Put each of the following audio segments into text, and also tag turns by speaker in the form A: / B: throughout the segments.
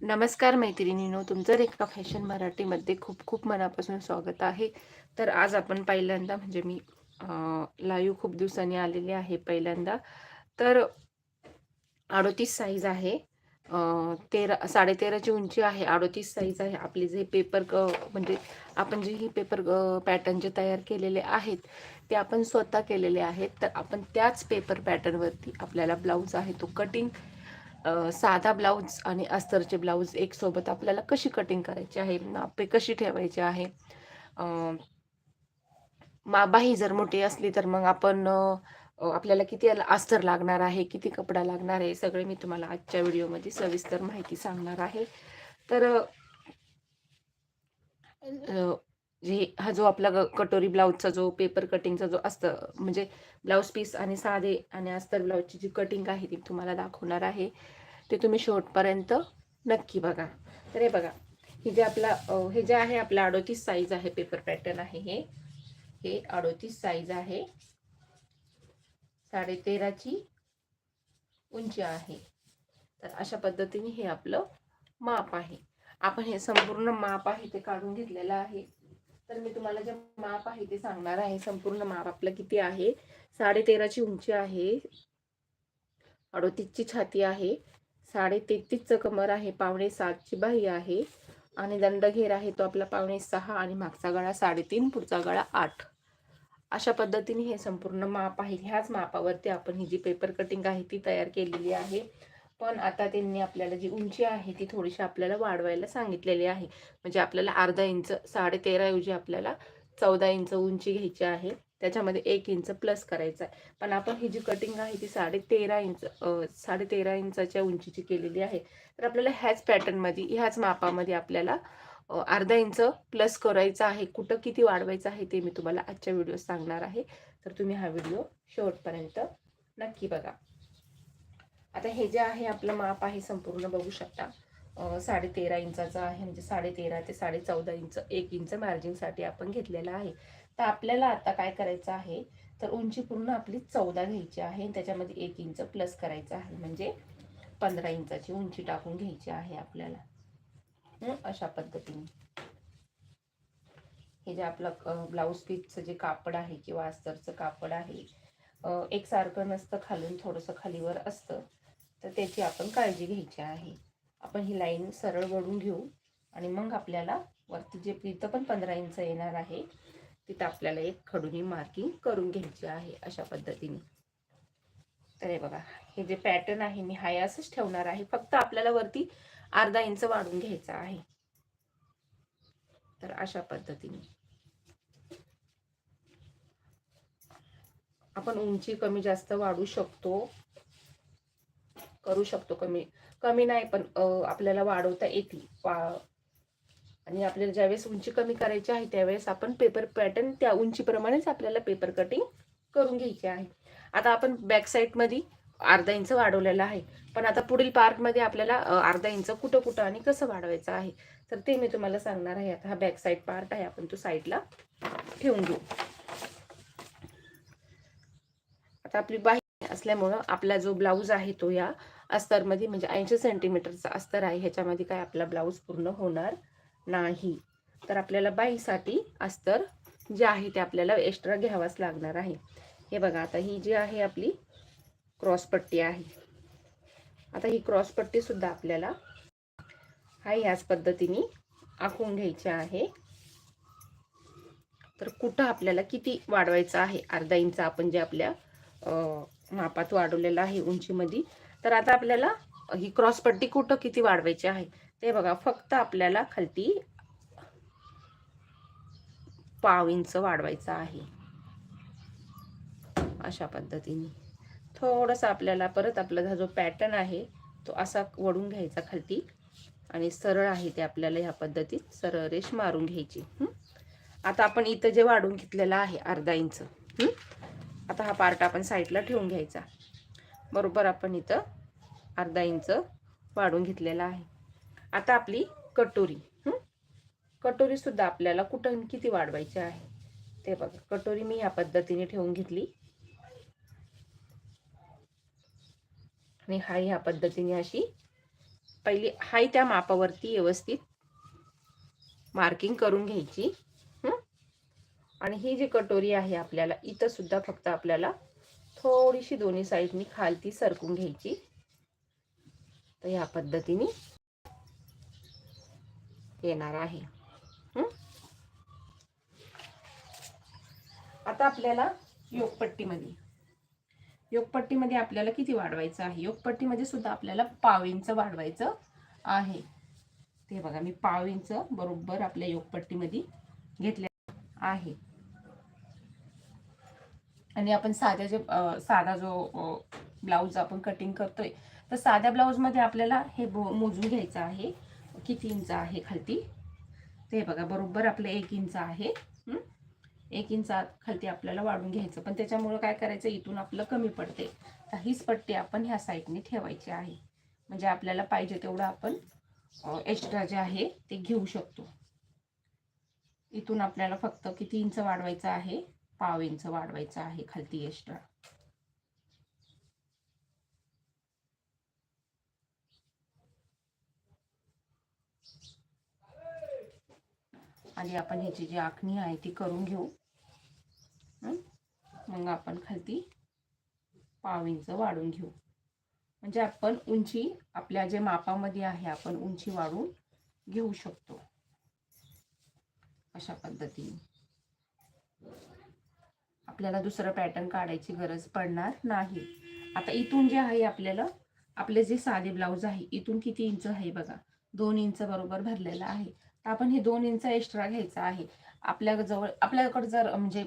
A: नमस्कार मैत्रिणीनो तुमचं रेखा फॅशन मराठीमध्ये खूप खूप मनापासून स्वागत आहे. तर आज आपण पहिल्यांदा म्हणजे मी लाईव्ह खूप दिवसांनी आलेले आहे पहिल्यांदा. तर अडोतीस साईज आहे. तेरा साडेतेराची उंची आहे अडोतीस साईज आहे. आपले जे पेपर क म्हणजे आपण जे ही पेपर पॅटर्न जे तयार केलेले आहेत ते आपण स्वतः केलेले आहेत. तर आपण त्याच पेपर पॅटर्नवरती आपल्याला ब्लाऊज आहे तो कटिंग साधा ब्लाऊज आणि अस्तरचे ब्लाऊज एकसोबत आपल्याला कशी कटिंग करायची आहे नापे कशी ठेवायची आहे? अ, माबाही जर मोठी असली तर मग आपण आपल्याला किती याला अस्तर लागणार आहे किती कपडा लागणार आहे सगळे मी तुम्हाला आजच्या व्हिडिओमध्ये सविस्तर माहिती सांगणार आहे. तर जे हा जो आपला ग- कटोरी ब्लाऊजचा जो पेपर कटिंगचा जो असतं म्हणजे ब्लाऊज पीस आणि साधे आणि अस्तर ब्लाऊजची जी कटिंग आहे ती तुम्हाला दाखवणार आहे ते तुम्ही शेवटपर्यंत नक्की बघा. तर हे बघा हे जे आपला हे जे आहे आपला अडोतीस साईज आहे पेपर पॅटर्न आहे हे. हे अडोतीस साईज आहे. साडे तेराची उंची आहे. तर अशा पद्धतीने हे आपलं माप आहे. आपण हे संपूर्ण माप आहे ते काढून घेतलेलं आहे. तर मी तुम्हाला जे माप आहे ते सांगणार आहे. संपूर्ण माप आपलं किती आहे? साडे तेराची उंची आहे. अडोतीसची छाती आहे. साडे तेहतीसचं कमर आहे. पावणे सातची बाही आहे. आणि दंडघेर आहे तो आपला पावणे सहा आणि मागचा गळा साडेतीन पुढचा गळा आठ. अशा पद्धतीने हे संपूर्ण माप आहे. ह्याच मापावरती आपण ही जी पेपर कटिंग आहे ती तयार केलेली आहे. पण आता त्यांनी आपल्याला जी उंची आहे ती थोडीशी आपल्याला वाढवायला सांगितलेली आहे. म्हणजे आपल्याला अर्धा इंच साडे तेराऐवजी आपल्याला चौदा इंच उंची घ्यायची आहे. त्याच्यामध्ये एक इंच प्लस करायचं आहे. पण आपण ही जी कटिंग आहे ती साडे तेरा इंच साडे तेरा इंचाच्या उंचीची केलेली आहे. तर आपल्याला ह्याच पॅटर्नमध्ये ह्याच मापामध्ये आपल्याला अर्धा इंच प्लस करायचं आहे. कुठं किती वाढवायचं आहे ते मी तुम्हाला आजच्या व्हिडिओ सांगणार आहे. तर तुम्ही हा व्हिडिओ शेवटपर्यंत नक्की बघा. आता हे जे आहे आपलं माप आहे संपूर्ण बघू शकता. साडेतेरा साडे तेरा इंचाचं आहे म्हणजे साडे तेरा ते साडे चौदा इंच एक इंच मार्जिनसाठी आपण घेतलेलं आहे. तर आपल्याला आता काय करायचं आहे तर उंची पूर्ण आपली चौदा घ्यायची आहे त्याच्यामध्ये एक इंच प्लस करायचं आहे. म्हणजे पंधरा इंचाची उंची टाकून घ्यायची आहे आपल्याला. अशा पद्धतीने. हे जे आपलं ब्लाऊज पीसचं जे कापड आहे किंवा अस्तरचं कापड आहे एकसारखं नसतं खालून थोडंसं खालीवर असतं. तर त्याची आपण काळजी घ्यायची आहे. आपण ही लाईन सरळ वळून घेऊ आणि मग आपल्याला वरती जे इथं पण पंधरा इंच येणार आहे तिथं आपल्याला एक खडूनी मार्किंग करून घ्यायची आहे अशा पद्धतीने. तर हे बघा हे जे पॅटर्न आहे मी हाय असंच ठेवणार आहे. फक्त आपल्याला वरती अर्धा इंच वाढून घ्यायचा आहे. तर अशा पद्धतीने. आपण उंची कमी जास्त वाढू शकतो. करू शकतो कमी. कमी नाही पण आपल्याला वाढवता येते आणि आपल्याला ज्यावेळेस उंची कमी करायची आहे त्यावेळेस आपण पेपर पॅटर्न त्या उंचीप्रमाणेच आपल्याला पेपर कटिंग करून घ्यायची आहे. आता आपण बॅक साईडमध्ये अर्धा इंच वाढवलेला आहे. पण आता पुढील पार्टमध्ये आपल्याला अर्धा इंच कुठं कुठं आणि कसं वाढवायचं आहे? तर ते मी तुम्हाला सांगणार आहे. आता हा बॅक साईड पार्ट आहे. आपण तो साईडला ठेवून घेऊ. आता आपली बाही असल्यामुळं आपला जो ब्लाऊज आहे तो या अस्तरमध्ये म्हणजे ऐंशी सेंटीमीटरचा अस्तर आहे ह्याच्यामध्ये काय आपला ब्लाऊज पूर्ण होणार नाही. तर आपल्याला बाईसाठी अस्तर जे आहे ते आपल्याला एक्स्ट्रा घ्यावाच लागणार आहे. हे बघा आता ही जी आहे आपली क्रॉसपट्टी आहे. आता ही क्रॉसपट्टीसुद्धा आपल्याला हा ह्याच पद्धतीने आखून घ्यायची आहे. तर कुठं आपल्याला किती वाढवायचं आहे? अर्धा इंच आपण जे आपल्या मापात वाढवलेला आहे उंचीमध्ये. तर आता आपल्याला ही क्रॉसपट्टी कुठं किती वाढवायची आहे? ते बघा फक्त आपल्याला खालती पाव इंच वाढवायचं आहे. अशा पद्धतीने. थोडंसं आपल्याला परत आपला हा जो पॅटर्न आहे तो असा वडून घ्यायचा खालती. आणि सरळ आहे ते आपल्याला ह्या पद्धतीत सरळ रेष मारून घ्यायची. आता आपण इथं जे वाढून घेतलेलं आहे अर्धा इंच. आता हा पार्ट आपण साईडला ठेवून घ्यायचा. बरोबर आपण इथं अर्धा इंच वाढून घेतलेला आहे. आता आपली कटोरी. कटोरीसुद्धा कटोरी सुद्धा आपल्याला कुठं किती वाढवायची आहे? ते बघा. कटोरी मी ह्या पद्धतीने ठेवून घेतली. आणि हाय ह्या पद्धतीने अशी पहिली हाय त्या मापावरती व्यवस्थित मार्किंग करून घ्यायची. आणि ही जी कटोरी आहे आपल्याला इथं सुद्धा फक्त आपल्याला थोडीशी दोन्ही साईडनी खालती सरकून घ्यायची. तर ह्या पद्धतीने येणार आहे. आता आपल्याला योगपट्टीमध्ये योगपट्टीमध्ये आपल्याला किती वाढवायचं आहे? योगपट्टीमध्ये सुद्धा आपल्याला पाव इंच वाढवायचं आहे. ते बघा मी पाव इंच बरोबर आपल्या योगपट्टीमध्ये घेतल्या आहे. आणि आपण साध्या जे साधा जो ब्लाऊज आपण कटिंग करतोय तर साध्या ब्लाऊजमध्ये आपल्याला हे बो- मोजून घ्यायचं आहे किती इंच आहे खालती? ते बघा बरोबर आपलं एक इंच आहे. एक इंच आत खालती आपल्याला वाढून घ्यायचं. पण त्याच्यामुळं काय करायचं? इथून आपलं कमी पडते. तर हीच पट्टी आपण ह्या साईडने ठेवायची आहे. म्हणजे आपल्याला पाहिजे तेवढं आपण एक्स्ट्रा जे आहे ते घेऊ शकतो. इथून आपल्याला फक्त किती इंच वाढवायचं आहे? पाव इंच वाढवायचं आहे खालती एक्स्ट्रा आणि आपण ह्याची जी आखणी आहे ती करून घेऊ. मग आपण खालती पाव इंच वाढून घेऊ. म्हणजे आपण उंची आपल्या जे मापामध्ये आहे आपण उंची वाढवून घेऊ शकतो. अशा पद्धतीने. आपल्याला दुसरं पॅटर्न काढायची गरज पडणार नाही. आता इथून जे आहे आपल्याला आपले जे साधे ब्लाऊज आहे इथून किती इंच आहे बघा? दोन इंच बरोबर भरलेलं आहे. तर आपण हे दोन इंच एक्स्ट्रा घ्यायचं आहे. आपल्या जवळ आपल्याकडे जर म्हणजे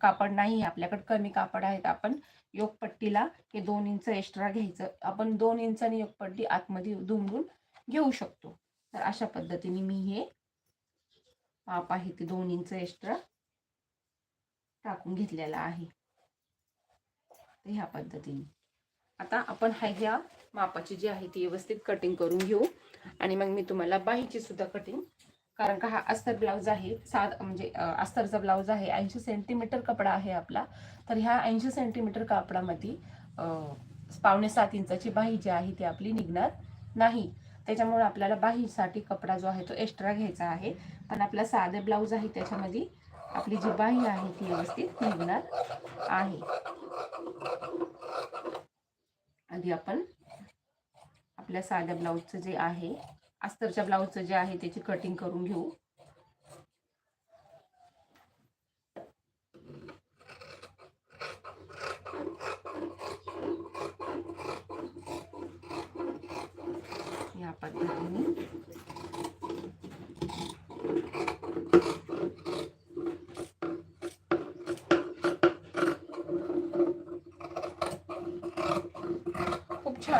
A: कापड नाही आहे आपल्याकडे कमी कापड आहे तर आपण योगपट्टीला हे दोन इंच एक्स्ट्रा घ्यायचं. आपण दोन इंचाने योगपट्टी आतमध्ये दुमडून घेऊ शकतो. तर अशा पद्धतीने मी हे माप आहे ते दोन इंच एक्स्ट्रा टाकून घेतलेला आहे. तर ह्या पद्धतीने. आता आपण हा ह्या मापाची जी आहे ती व्यवस्थित कटिंग करून घेऊ. आणि मग मी तुम्हाला बाहीची सुद्धा कटिंग कारण का हा अस्तर ब्लाऊज आहे साध म्हणजे अस्तरचा ब्लाऊज आहे ऐंशी सेंटीमीटर कपडा आहे आपला. तर ह्या ऐंशी सेंटीमीटर कापडामध्ये पावणे सात इंचाची बाही जी आहे ती आपली निघणार नाही. त्याच्यामुळे आपल्याला बाहीसाठी कपडा जो आहे तो एक्स्ट्रा घ्यायचा आहे. पण आपला साधे ब्लाऊज आहे त्याच्यामध्ये आपली जी बाही आहे ती व्यवस्थित निघणार आहे. आधी आपण आपल्या साध्या ब्लाऊजचं जे आहे अस्तरच्या ब्लाऊजचं जे आहे त्याची कटिंग करून घेऊ या पद्धतीने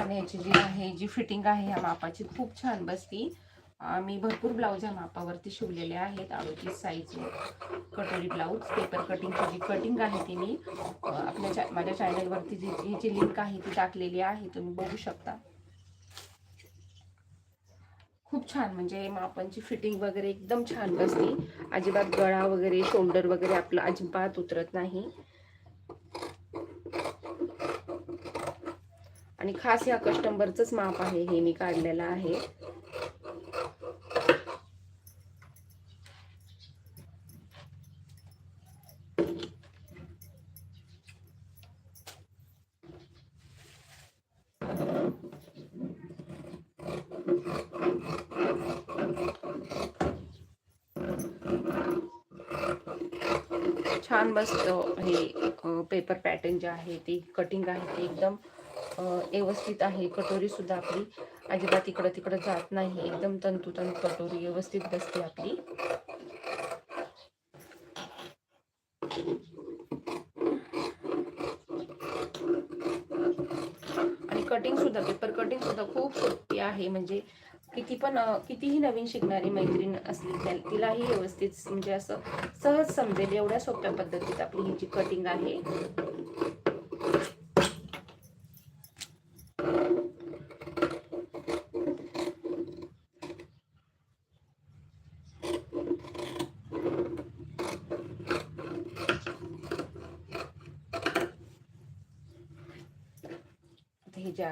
A: छान जी आहे जी फिटिंग आहे ह्या मापाची खूप छान बसती. मी भरपूर ब्लाऊज या मापावरती शिवलेले आहेत अडोतीस साईज कटोरी ब्लाऊज पेपर कटिंगची जी कटिंग आहे ती मी आपल्या चा माझ्या चॅनलवरती जी ह्याची लिंक आहे ती टाकलेली आहे तुम्ही बघू शकता. खूप छान म्हणजे मापांची फिटिंग वगैरे एकदम छान बसती. अजिबात गळा वगैरे शोल्डर वगैरे आपलं अजिबात उतरत नाही. आणि खास या कस्टमरचंच माप आहे, हे मी काढलेलं आहे. छान बसतं हे पेपर पॅटर्न जे आहे, ते कटिंग आहे एकदम व्यवस्थित आहे. कटोरी सुद्धा आपली अजिबात इकडं तिकडं जात नाही. एकदम तंतुतंत कटोरी व्यवस्थित बसते आपली. आणि कटिंग सुद्धा पेपर कटिंग सुद्धा खूप सोपी आहे. म्हणजे किती पण कितीही नवीन शिकणारी मैत्रीण असली त्या- तिलाही व्यवस्थित म्हणजे असं सहज समजेल एवढ्या सोप्या पद्धतीत आपली ही जी कटिंग आहे.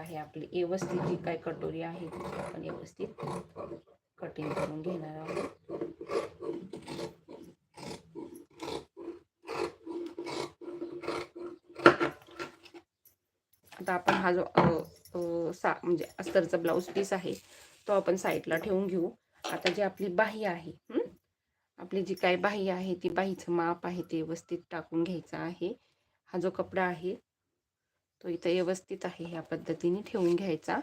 A: आहे आपली. व्यवस्थित जी काय कटोरी आहे ती आपण व्यवस्थित कटिंग करून घेणार आहोत. आता आपण हा जो सा म्हणजे अस्तरचा ब्लाऊज पीस आहे तो आपण साईडला ठेवून घेऊ. आता जी आपली बाही आहे आपली जी काय बाही आहे ती बाहीचं माप आहे ते व्यवस्थित टाकून घ्यायचं आहे. हा जो कपडा आहे तो इथं व्यवस्थित आहे ह्या पद्धतीने ठेवून घ्यायचा.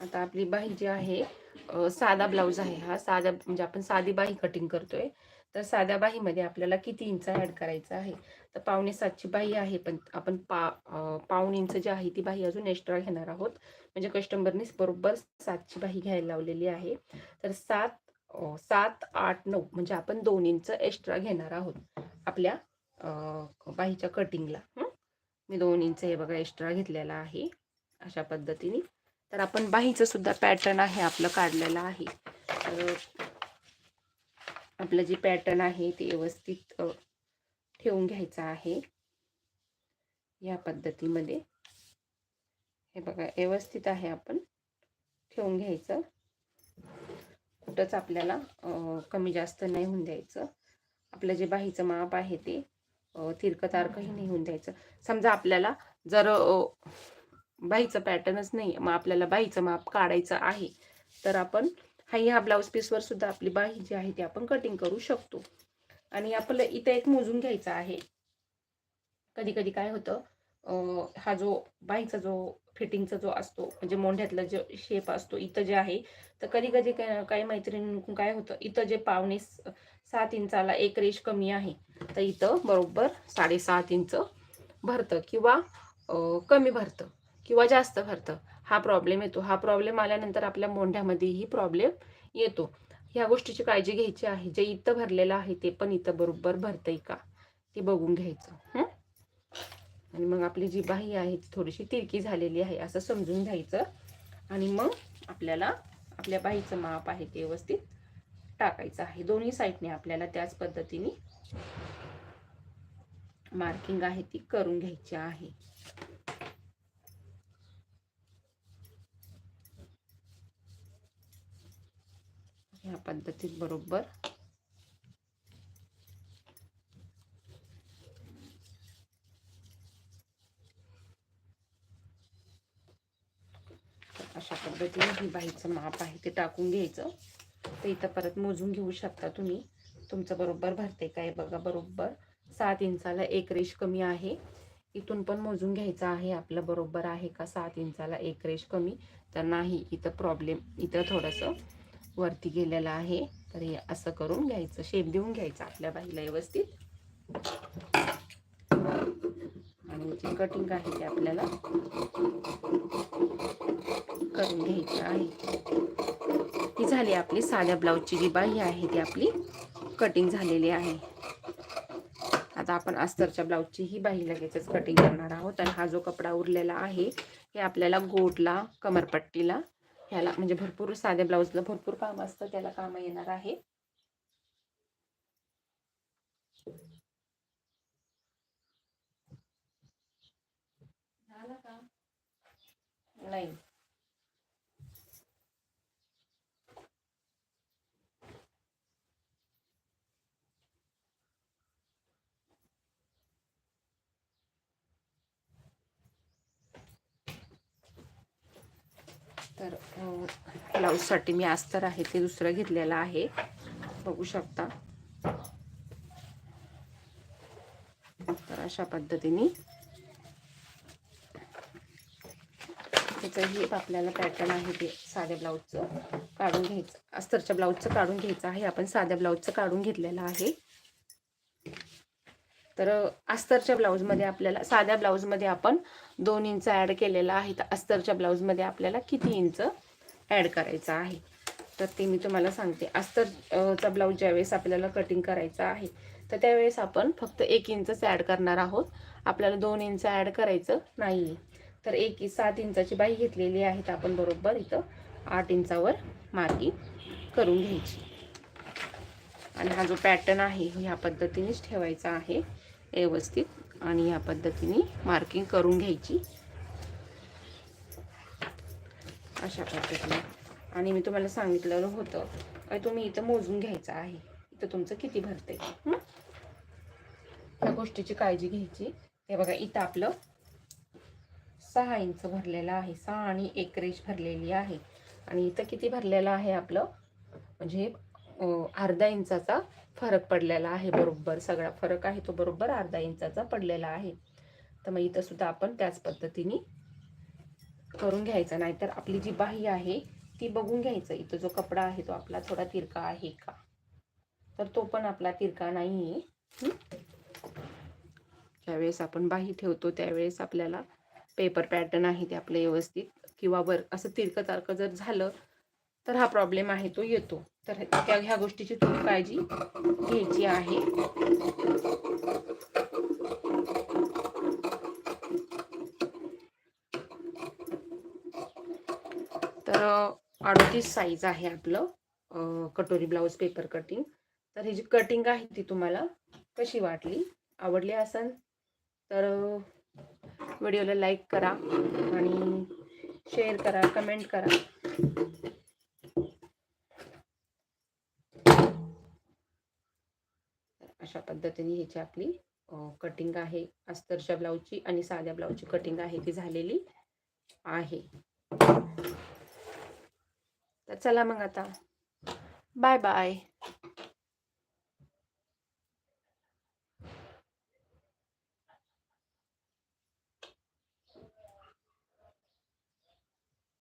A: आता आपली बाही जी आहे साधा ब्लाऊज आहे हा. साधा म्हणजे आपण साधी बाही कटिंग करतोय. तर साध्या बाहीमध्ये आपल्याला किती इंच ॲड करायचं आहे? तर पावणे सातची बाही आहे पण आपण पा अ, पाऊण इंच जी आहे ती बाही अजून एक्स्ट्रा घेणार आहोत. म्हणजे कस्टमरने बरोबर सातची बाही घ्यायला लावलेली आहे. तर सात सात आठ नऊ म्हणजे आपण दोन इंच एक्स्ट्रा घेणार आहोत आपल्या बाहीच्या कटिंगला मी दोन इंच हे बघा एक्स्ट्रा घेतलेला आहे अशा पद्धतीने. तर आपण बाहीचं सुद्धा पॅटर्न आहे आपलं काढलेलं आहे. तर आपलं जे पॅटर्न आहे ते व्यवस्थित ठेवून घ्यायचं आहे. या पद्धतीमध्ये. हे बघा व्यवस्थित आहे आपण. ठेवून घ्यायचं. कुठंच आपल्याला कमी जास्त नाही होऊन द्यायचं. आपलं जे बाहीचं माप आहे ते अ, नाही होऊन द्यायचं. समजा आपल्याला जर बाईचं बाहीचं पॅटर्नच नाही मग आपल्याला बाहीचं माप काढायचं आहे तर आपण हा ह्या ब्लाऊज पीसवर सुद्धा आपली बाही जी आहे ती आपण कटिंग करू शकतो. आणि आपलं इथं एक मोजून घ्यायचा आहे. कधी कधी काय होतं हा जो बाहीचा जो फिटिंगचा जो असतो म्हणजे मोंढ्यातला जो शेप असतो इथं जे आहे तर कधी कधी काय काही मैत्रिणी काय होतं इथं जे पावणे स- सात इंचाला एक रेश कमी आहे तर इथं बरोबर साडेसात इंच भरतं किंवा कमी भरतं. किंवा जास्त भरतं हा प्रॉब्लेम येतो. हा प्रॉब्लेम आल्यानंतर आपल्या मोंढ्यामध्येही प्रॉब्लेम येतो. ह्या गोष्टीची काळजी घ्यायची आहे. जे इथं भरलेलं आहे ते पण इथं बरोबर भरतंय का? ते बघून घ्यायचं. आणि मग आपली जी बाही आहे ती थोडीशी तिरकी झालेली आहे असं समजून घ्यायचं. आणि मग आपल्याला आपल्या बाहीचं माप आहे ते व्यवस्थित टाकायचं आहे. दोन्ही साईडने आपल्याला त्याच पद्धतीने मार्किंग आहे ती करून घ्यायची आहे. ह्या पद्धतीत बरोबर. अशा पद्धतीने ही बाईचं माप आहे ते टाकून घ्यायचं. ते इथं परत मोजून घेऊ शकता तुम्ही. तुमचं बरोबर भरते काय बघा बरोबर. सात इंचाला एक रेश कमी आहे. इथून पण मोजून घ्यायचं आहे. आपलं बरोबर आहे का? सात इंचाला एक रेश कमी. तर नाही इथं प्रॉब्लेम इथं थोडंसं वरती गेलेला आहे. तर हे असं करून घ्यायचं. शेप देऊन घ्यायचं आपल्या बाईला व्यवस्थित. आणि जी कटिंग आहे ते आपल्याला करून घ्यायची आहे. ही झाली आपली साध्या ब्लाऊजची जी बाही आहे ती आपली कटिंग झालेली आहे. आता आपण अस्तरच्या ब्लाऊजची ही बाही लगेचच कटिंग करणार आहोत. आणि हा जो कपडा उरलेला आहे हे आपल्याला गोटला कमरपट्टीला ह्याला म्हणजे भरपूर साध्या ब्लाऊजला भरपूर काम असतं त्याला काम येणार आहे. झालं का? नाही. तर ब्लाऊजसाठी मी अस्तर आहे ते दुसरं घेतलेलं आहे. बघू शकता. तर अशा पद्धतीने त्याचंही आपल्याला पॅटर्न आहे ते साध्या ब्लाऊजचं काढून घ्यायचं. अस्तरच्या ब्लाऊजचं काढून घ्यायचं आहे. आपण साध्या ब्लाऊजचं काढून घेतलेलं आहे. तर अस्तरच्या ब्लाऊजमध्ये आपल्याला साध्या ब्लाऊजमध्ये आपण दोन इंच ॲड केलेला आहे. तर अस्तरच्या ब्लाऊजमध्ये आपल्याला किती इंच ॲड करायचं आहे? तर ते मी तुम्हाला सांगते. अस्तरचा ब्लाऊज ज्यावेळेस आपल्याला कटिंग करायचा आहे तर त्यावेळेस आपण फक्त एक इंचच ॲड करणार आहोत. आपल्याला दोन इंच ॲड करायचं नाही तर एक सात इंचाची बाई घेतलेली आहे तर आपण बरोबर इथं आठ इंचावर मार्किंग करून घ्यायची. आणि हा जो पॅटर्न आहे ह्या पद्धतीनेच ठेवायचा आहे. व्यवस्थित आणि या पद्धतीने मार्किंग करून घ्यायची. अशा पद्धतीने. आणि मी तुम्हाला सांगितलेलं होतं. तुम्ही इथं मोजून घ्यायचं आहे. इथं तुमचं किती भरते त्या गोष्टीची काळजी घ्यायची. हे बघा इथं आपलं सहा इंच भरलेलं आहे. सहा आणि एक रेश भरलेली आहे. आणि इथं किती भरलेलं आहे आपलं? म्हणजे अर्धा इंचाचा फरक पडलेला आहे बरोबर. सगळा फरक आहे तो बरोबर अर्धा इंचाचा पडलेला आहे. तर मग इथं सुद्धा आपण त्याच पद्धतीने करून घ्यायचं. नाहीतर आपली जी बाही आहे ती बघून घ्यायचं. इथं जो कपडा आहे तो आपला थोडा तिरका आहे का? तर तो पण आपला तिरका नाही आहे ज्यावेळेस आपण बाही ठेवतो त्यावेळेस आपल्याला पेपर पॅटर्न आहे ते आपलं व्यवस्थित. किंवा वर असं तिरकं तारकं जर झालं तर हा प्रॉब्लेम आहे तो येतो. तर त्या ह्या गोष्टीची थोडी काळजी घ्यायची आहे. तर अडतीस साईज आहे आपलं कटोरी ब्लाऊज पेपर कटिंग तर ही जी कटिंग आहे ती तुम्हाला कशी वाटली? आवडली असेल? तर व्हिडिओला लाईक करा आणि शेअर करा कमेंट करा. अशा पद्धतीने ह्याची आपली कटिंग आहे. अस्तरच्या ब्लाऊजची आणि साध्या ब्लाऊजची कटिंग आहे ती झालेली आहे. तर चला मग आता. Bye bye